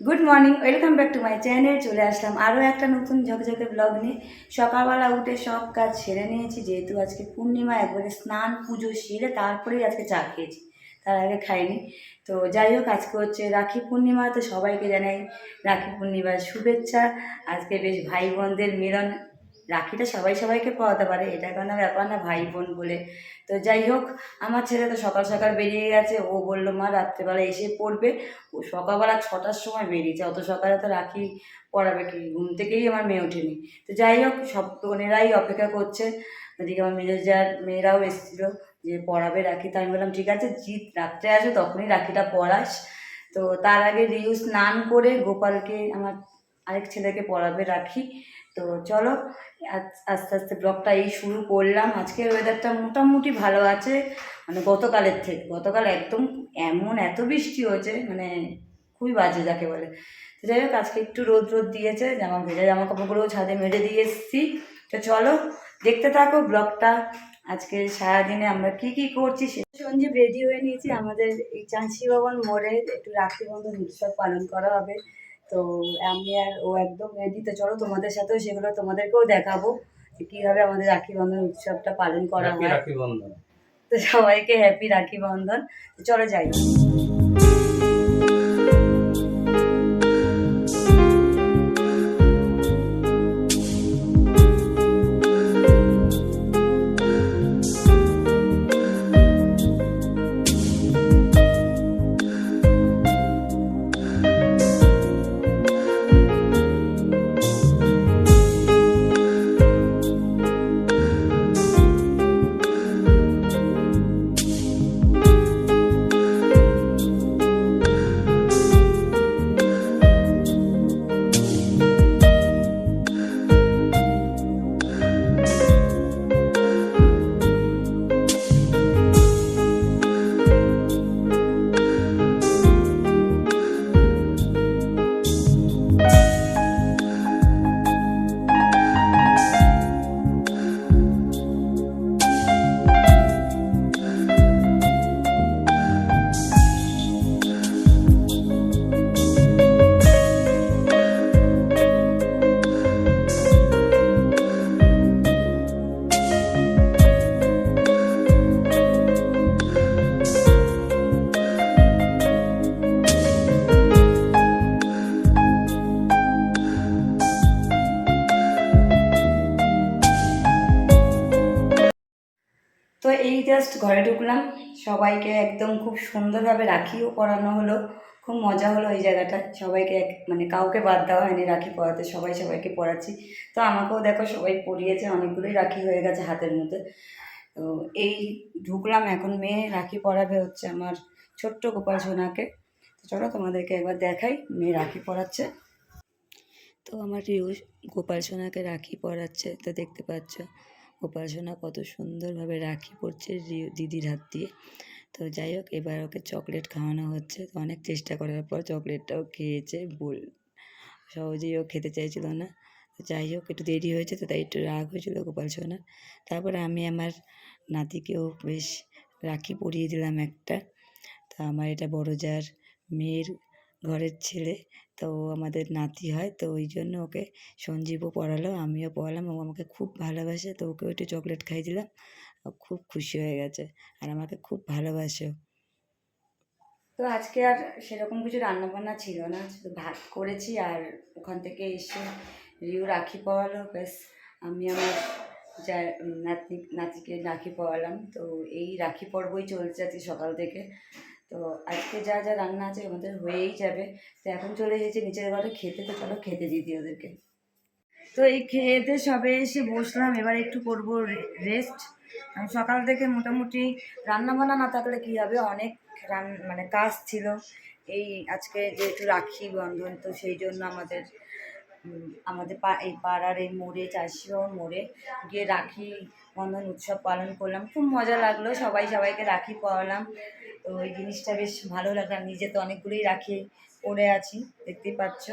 Good morning welcome back to my channel চলে আসলাম আরও একটা নতুন ঝকঝকে ব্লগ নিয়ে। সকালবেলা উঠে সব কাজ সেরে নিয়েছি, যেহেতু আজকে পূর্ণিমা, একবারে স্নান, পুজো সেরে তারপরেই আজকে চা খেয়েছি। তার আগে খাইনি। তো যাই হোক, আজকে হচ্ছে রাখি পূর্ণিমা, তো সবাইকে জানাই রাখি পূর্ণিমার শুভেচ্ছা। আজকে বেশ ভাই বোনদের মিলন রাখিটা সবাই সবাইকে পাওয়াতে পারে। এটা কোনো ব্যাপার না, ভাই বোন বলে। তো যাই হোক, আমার ছেলে তো সকাল সকাল বেরিয়ে গেছে। ও বলল, মা, রাত্রেবেলা এসে পড়বে। ও সকালবেলা ছটার সময় বেরিয়েছে। অত সকালে তো রাখি পড়াবে কি? ঘুম থেকেই আমার মেয়ে ওঠেনি। তো যাই হোক, সব বোনেরাই অপেক্ষা করছে। ওদিকে আমার মেজার মেয়েরাও এসেছিল যে পড়াবে রাখি। তো আমি বললাম, ঠিক আছে, জিৎ রাত্রে আসবে তখনই রাখিটা পড়াস। তো তার আগে রিউ স্নান করে গোপালকে, আমার আরেক ছেলেকে পড়াবে রাখি। তো চলো আস্তে আস্তে ব্লগটা এই শুরু করলাম। আজকের ওয়েদারটা মোটামুটি ভালো আছে। মানে গতকালের থেকে, গতকাল একদম এমন এত বৃষ্টি হয়েছে মানে খুবই বাজে যাকে বলে। তো যাই হোক, আজকে একটু রোদ রোদ দিয়েছে, জামা ভেজা জামা কাপড়গুলো ছাদে মেরে দিয়ে এসেছি। তো চলো, দেখতে থাকো ব্লগটা। আজকে সারাদিনে আমরা কি কি করছি সে সঞ্জীব রেডি হয়ে নিয়েছি। আমাদের এই চাঁচি ভবন মোড়ে একটু রাখি বন্ধন উৎসব পালন করা হবে। তো আমি আর ও একদম রেডি তো চলো তোমাদের সাথেও সেগুলো তোমাদেরকেও দেখাবো যে কীভাবে আমাদের রাখি বন্ধন উৎসবটা পালন করা হয়। রাখি বন্ধন। তো সবাইকে হ্যাপি রাখি বন্ধন। তো চলো যাই। এই জাস্ট ঘরে ঢুকলাম। সবাইকে একদম খুব সুন্দরভাবে রাখিও পরানো হলো। খুব মজা হলো এই জায়গাটা। সবাইকে এক মানে কাউকে বাদ দেওয়া হয়নি রাখি পরাতে, সবাই সবাইকে পড়াচ্ছি তো আমাকেও দেখো সবাই পরিয়েছে, অনেকগুলোই রাখি হয়ে গেছে হাতের মধ্যে। তো এই ঢুকলাম, এখন মেয়ে রাখি পরাবে হচ্ছে আমার ছোট্ট গোপাল সোনাকে। তো চলো তোমাদেরকে একবার দেখাই, মেয়ে রাখি পরাচ্ছে। তো আমার রিউ গোপাল সোনাকে রাখি পরাচ্ছে, তো দেখতে পাচ্ছ। গোপাল সোনা কত সুন্দরভাবে রাখি পরছে রি- দিদির হাত দিয়ে। তো যাই হোক, এবার ওকে চকলেট খাওয়ানো হচ্ছে। তো অনেক চেষ্টা করার পর চকলেটটাও খেয়েছে বল সহজেই ও খেতে চাইছিল না। যাই হোক, একটু দেরি হয়েছে তো তাই একটু রাগ হয়েছিল গোপাল সোনার তারপরে আমি আমার নাতিকেও বেশ রাখি পরিয়ে দিলাম একটা। তা আমার এটা বড় যার মেয়ের ঘরের ছেলে। তো আমাদের নাতি হয়, তো ওই জন্য ওকে সঞ্জীবও পড়ালো, আমিও পড়ালাম ও আমাকে খুব ভালোবাসে, তো ওকেও একটু চকলেট খাই দিলাম। খুব খুশি হয়ে গেছে আর আমাকে খুব ভালোবাসেও তো আজকে আর সেরকম কিছু রান্নাবান্না ছিল না, শুধু ভাত করেছি আর ওখান থেকে এসে রিউ রাখি পড়ালো, ব্যাস আমি আমার যা নাতি, নাতিকে রাখি পড়ালাম, তো এই রাখি পর্বই চলছে আজকে সকাল থেকে। তো আজকে যা যা রান্না আছে আমাদের হয়েই যাবে। তো এখন চলে এসেছি নিচের ঘরে খেতে, তো চলো খেতে দিয়ে দিই ওদেরকে। তো এই খেয়েতে সবে এসে বসলাম, এবার একটু করব রেস্ট আমি সকাল থেকে মোটামুটি রান্না বান্না না থাকলে কী হবে? অনেক রান মানে কাজ ছিল। এই আজকে যেহেতু রাখি বন্ধন, তো সেই জন্য আমাদের আমাদের পা- এই পাড়ার এই মোড়ে চাষিবাবুর মোড়ে গিয়ে রাখি বন্ধন উৎসব পালন করলাম। খুব মজা লাগল, সবাই সবাইকে রাখি পরালাম। তো এই জিনিসটা বেশ ভালো লাগল নিজে তো অনেকগুলোই রাখি পরে আছি, দেখতেই পাচ্ছ।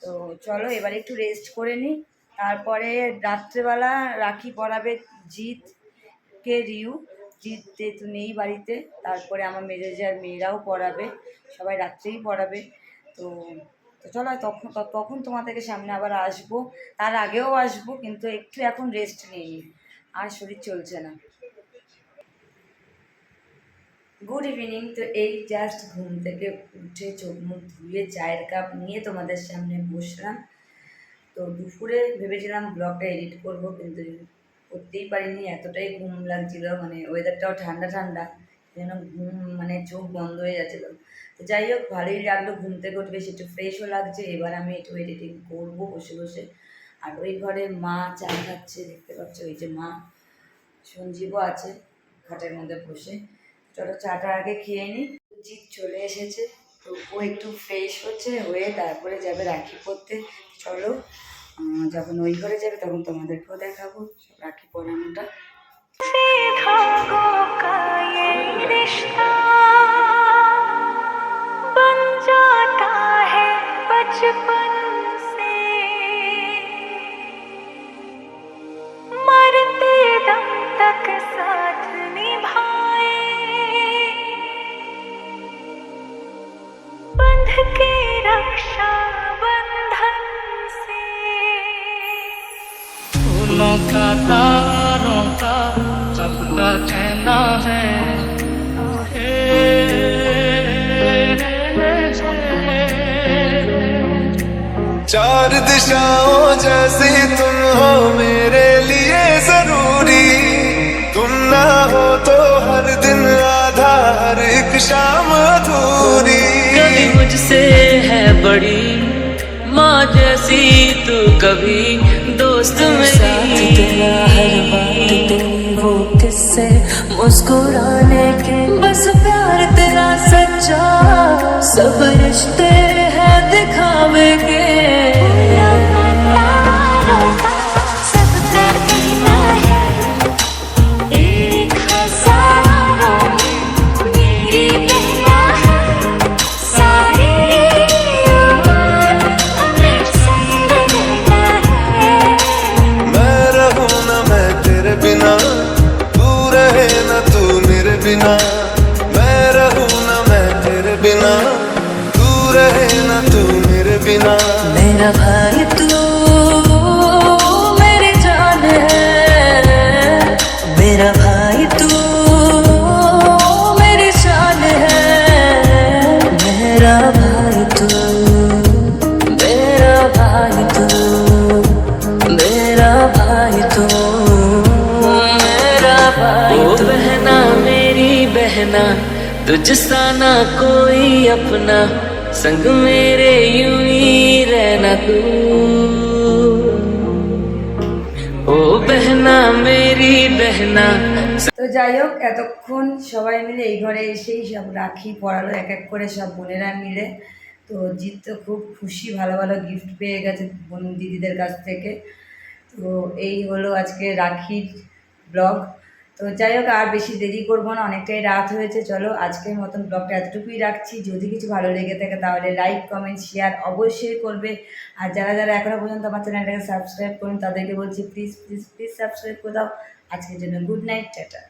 তো চলো এবার একটু রেস্ট করে নিই। তারপরে রাত্রেবেলা রাখি পরাবে জিৎ কে রিউ। জিৎ যেহেতু নেই বাড়িতে, তারপরে আমার মেজাজার মেয়েরাও পড়াবে সবাই রাত্রেই পড়াবে তো তো চলো তখন তখন তোমাদেরকে সামনে আবার আসব। তার আগেও আসব, কিন্তু একটু এখন রেস্ট নিই। আর শরীর চলছে না। গুড ইভিনিং তো এই জাস্ট ঘুম থেকে উঠে চোখ মুখ ধুয়ে চায়ের কাপ নিয়ে তোমাদের সামনে বসলাম। তো দুপুরে ভেবেছিলাম ব্লগটা এডিট করব, কিন্তু করতেই পারিনি। এতটাই ঘুম লাগছিল মানে ওয়েদারটাও ঠান্ডা ঠান্ডা যেন ঘুম মানে চোখ বন্ধ হয়ে যাচ্ছিল। যাই হোক, ভালোই লাগল, ঘুম থেকে উঠে বেশ একটু ফ্রেশও লাগছে। এবার আমি একটু এডিটিং করব বসে বসে। আর ওই ঘরে মা চা খাচ্ছে, দেখতে পাচ্ছ ওই যে মা, সঞ্জীবও আছে খাটের মধ্যে বসে। চলো চাটা আগে খেয়ে নিই জিৎ চলে এসেছে, তো ও একটু ফ্রেশ হচ্ছে, হয়ে তারপরে যাবে রাখি পরতে। চলো যখন ওই ঘরে যাবে তখন তোমাদেরকেও দেখাবো রাখি পরানোটা। का तारों का सबका कहना है। चार दिशाओं जैसी तुम हो मेरे लिए ज़रूरी। तुम ना हो तो हर दिन आधा हर एक शाम अधूरी। कभी मुझसे है बड़ी माँ जैसी तू कभी दोस्त मेरी तेरा हर बात तेरी वो किस्से मुस्कुराने के। बस प्यार तेरा सच्चा। सब रिश्ते हैं दिखावे के। बिना, मैं रहूँ ना मैं तेरे बिना। तू रहे ना तू मेरे बिना। मेरा भाई तुझसा ना कोई अपना संग मेरे यूं ही रहना तू ओ बहना मेरी बहना তো যাই হোক এতক্ষণ সবাই মিলে এই ঘরে এসেই সব রাখি পড়ালো এক এক করে সব বোনেরা মিলে তো জিৎ তো খুব খুশি ভালো ভালো গিফট পেয়ে গেছে বোন দিদিদের কাছ থেকে তো এই হলো আজকে রাখির ব্লগ তো যাই হোক, আর বেশি দেরি করব না, অনেকটাই রাত হয়েছে। চলো, আজকের মতন ব্লগটা এতটুকুই রাখছি। যদি কিছু ভালো লেগে থাকে, তাহলে লাইক কমেন্ট শেয়ার অবশ্যই করবে। আর যারা যারা এখনও পর্যন্ত আমার চ্যানেলটাকে সাবস্ক্রাইব করুন, তাদেরকে বলছি প্লিজ প্লিজ প্লিজ সাবস্ক্রাইব করে দাও। আজকের জন্য গুড নাইট টাটা।